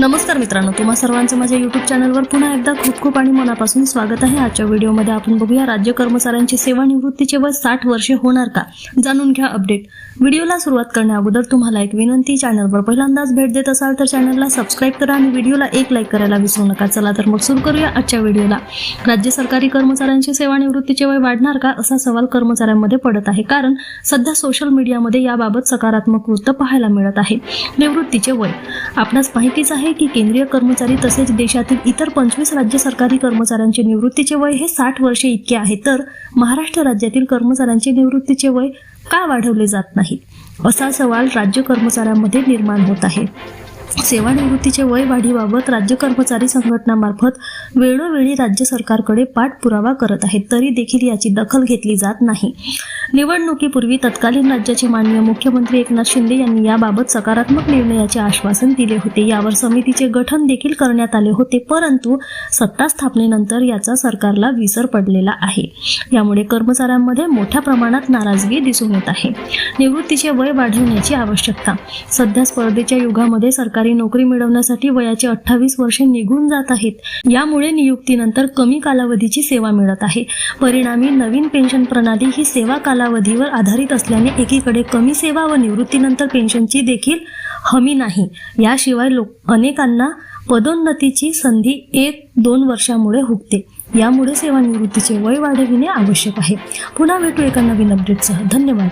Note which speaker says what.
Speaker 1: नमस्कार मित्रांनो तुम्हा सर्वांचं माझ्या युट्यूब चॅनलवर पुन्हा एकदा खूप खूप आणि मनापासून स्वागत आहे. आजच्या व्हिडिओमध्ये आपण बघूया राज्य कर्मचाऱ्यांची सेवानिवृत्तीचे वय साठ वर्षे होणार का? जाणून घ्या अपडेट व्हिडिओला सुरुवात करण्या अगोदर तुम्हाला एक विनंती चॅनलवर पहिल्यांदाच भेट देत असाल तर चॅनलला सबस्क्राईब करा आणि व्हिडिओला एक लाईक करायला विसरू नका. चला तर मग सुरू करूया आजच्या व्हिडिओला राज्य सरकारी कर्मचाऱ्यांची सेवानिवृत्तीचे वय वाढणार का? असा सवाल कर्मचाऱ्यांमध्ये पडत आहे. कारण सध्या सोशल मीडियामध्ये याबाबत सकारात्मक वृत्त पाहायला मिळत आहे. निवृत्तीचे वय. आपणास माहितीच आहे की केंद्रीय कर्मचारी तसेच देशातील इतर पंचवीस राज्य सरकारी कर्मचाऱ्यांचे निवृत्तीचे वय हे साठ वर्षे इतके आहे तर महाराष्ट्र राज्यातील कर्मचाऱ्यांचे निवृत्तीचे वय का वाढवले जात नाही? असा सवाल राज्य कर्मचाऱ्यांमध्ये निर्माण होत आहे. सेवानिवृत्तीचे वय वाढीबाबत राज्य कर्मचारी संघटनामार्फत वेळोवेळी राज्य सरकारकडे पाठपुरावा करत आहेत. तरी देखील याची दखल घेतली जात नाही. निवडणुकीपूर्वी तत्कालीन राज्याचे माननीय मुख्यमंत्री एकनाथ शिंदे यांनी याबाबत सकारात्मक निर्णयाचे आश्वासन दिले होते. यावर समितीचे गठन देखील करण्यात आले होते परंतु सत्ता स्थापनेनंतर याचा सरकारला विसर पडलेला आहे. यामुळे कर्मचाऱ्यांमध्ये मोठ्या प्रमाणात नाराजगी दिसून येत आहे. निवृत्तीचे वय वाढवण्याची आवश्यकता. सध्या स्पर्धेच्या युगामध्ये सरकार सरकारी नोकरी मिळवण्यासाठी वयाचे अठ्ठावीस वर्षे निघून जात आहेत. यामुळे नियुक्तीनंतर कमी कालावधीची सेवा मिळत आहे. परिणामी नवीन पेन्शन प्रणाली ही सेवा कालावधीवर आधारित असल्याने एकीकडे कमी सेवा व निवृत्तीनंतर पेन्शनची देखील हमी नाही. याशिवाय लोक अनेकांना पदोन्नतीची संधी एक दोन वर्षामुळे हुकते. यामुळे सेवानिवृत्तीचे वय वाढविणे आवश्यक आहे. पुन्हा भेटू एका नवीन अपडेटसह धन्यवाद.